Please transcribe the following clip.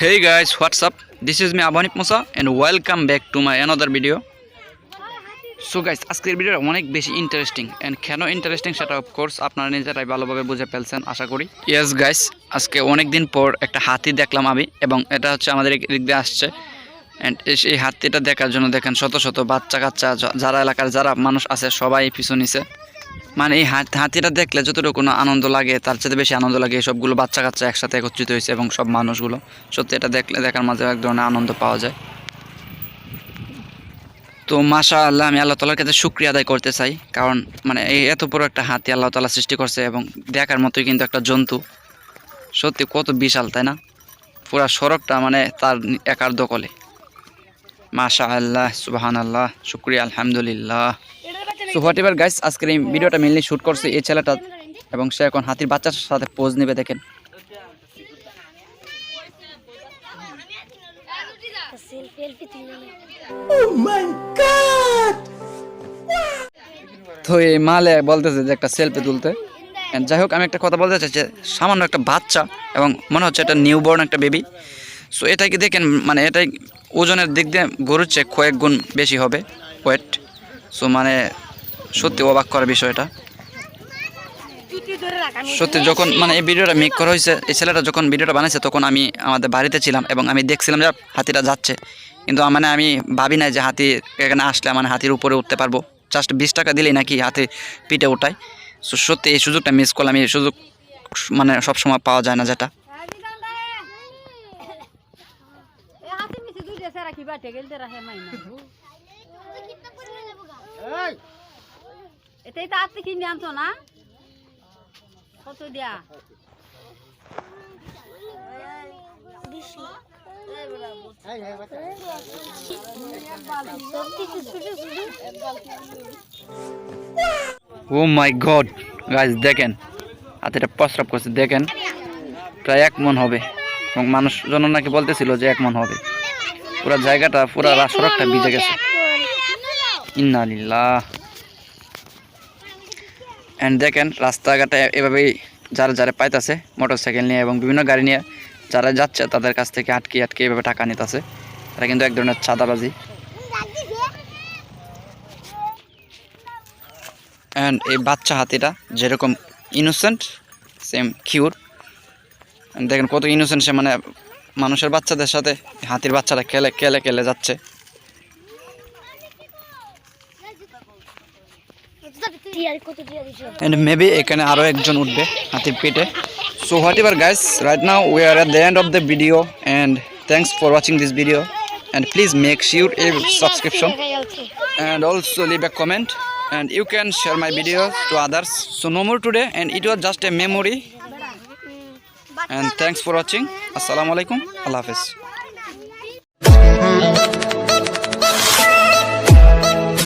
Hey guys, what's up? This is me Abanip Musa and welcome back to my another video. So guys আজকের ভিডিওটা অনেক বেশি interesting and কেন interesting সেটা of course আপনারা নিজেরাই ভালোভাবে বুঝে ফেলছেন আশা করি ইয়েস গাইস আজকে অনেক দিন পর একটা হাতি দেখলাম আমি এবং এটা হচ্ছে আমাদের এদিক দিয়ে আসছে অ্যান্ড এই হাতিটা দেখার জন্য দেখেন শত শত বাচ্চা কাচ্চা যারা এলাকার যারা মানুষ আছে সবাই পিছু নিছে মানে এই হাত- হাতিটা দেখলে যতটুকু আনন্দ লাগে, তার চেয়ে বেশি আনন্দ লাগে সবগুলো বাচ্চা কাচ্চা একসাথে একত্রিত হয়েছে এবং সব মানুষগুলো। সত্যি এটা দেখলে, দেখার মাঝে এক ধরনের আনন্দ পাওয়া যায়। তো মাশা আল্লাহ আমি আল্লাহ তালার কাছে শুক্রিয়া আদায় করতে চাই, কারণ মানে এই এত বড় একটা হাতি আল্লাহ তালা সৃষ্টি করছে এবং দেখার মতোই কিন্তু একটা জন্তু। সত্যি কত বিশাল, তাই না? পুরা সড়কটা মানে তার একার দখলে। মাশা আল্লাহ সুবাহান আল্লাহ শুক্রিয়া, আলহামদুলিল্লাহ। সো হোয়াট এভার গাইস আজকের এই ভিডিওটা মেনলি শ্যুট করছে এই ছেলেটা এবং সে এখন হাতির বাচ্চার সাথে পোজ নেবে, দেখেন। তো এই মালে বলতেছে যে একটা সেলফি তুলতে। যাই হোক, আমি একটা কথা বলতে চাই যে সামান্য একটা বাচ্চা এবং মনে হচ্ছে এটা নিউবর্ন একটা বেবি সো এটাকে দেখেন মানে এটাই ওজনের দিক দিয়ে গরুর চেয়ে কয়েক গুণ বেশি হবে ওয়েট সো মানে সত্যি অবাক করার বিষয়টা। সত্যি যখন মানে এই ভিডিওটা মেক করা হয়েছে এই ছেলেটা যখন ভিডিওটা বানাইছে তখন আমি আমাদের বাড়িতে ছিলাম এবং আমি দেখছিলাম যে হাতিটা যাচ্ছে। কিন্তু মানে আমি ভাবি নাই যে হাতি এখানে আসলে মানে হাতির উপরে উঠতে পারব। জাস্ট বিশ টাকা দিলেই নাকি হাতি পিঠে ওঠায় সো সত্যি এই সুযোগটা মিস করলাম এই সুযোগ মানে সবসময় পাওয়া যায় না যেটা। এটাই তো কিনে আনছো না? কত দিয়া? ও মাই গড দেখেন। হাতিটা প্রস্রাব করছে, দেখেন। প্রায় এক মন হবে। এবং মানুষজন নাকি বলতেছিল যে এক মন হবে। পুরো জায়গাটা, পুরো সড়কটা ভিজে গেছে। ইন্না লিল্লাহ। অ্যান্ড দেখেন, রাস্তাঘাটে এভাবেই যারা যারা পাইতেছে মোটর সাইকেল নিয়ে এবং বিভিন্ন গাড়ি নিয়ে যারা যাচ্ছে, তাদের কাছ থেকে আটকে আটকে এভাবে টাকা নিতেছে। তারা কিন্তু এক ধরনের চাঁদাবাজি। অ্যান্ড এই বাচ্চা হাতিটা যেরকম ইনোসেন্ট সেম কিউর দেখেন কত ইনোসেন্ট সে মানে মানুষের বাচ্চাদের সাথে হাতির বাচ্চাটা খেলে খেলে খেলে যাচ্ছে। অ্যান্ড মেবি এখানে আরও একজন উঠবে হাতির পেটে so whatever guys right now we are at the end of the video and thanks for watching this video and please make sure a subscription and also leave a comment and you can share my videos to others so no more today and it was just a memory and thanks for watching assalamu alaikum allah hafiz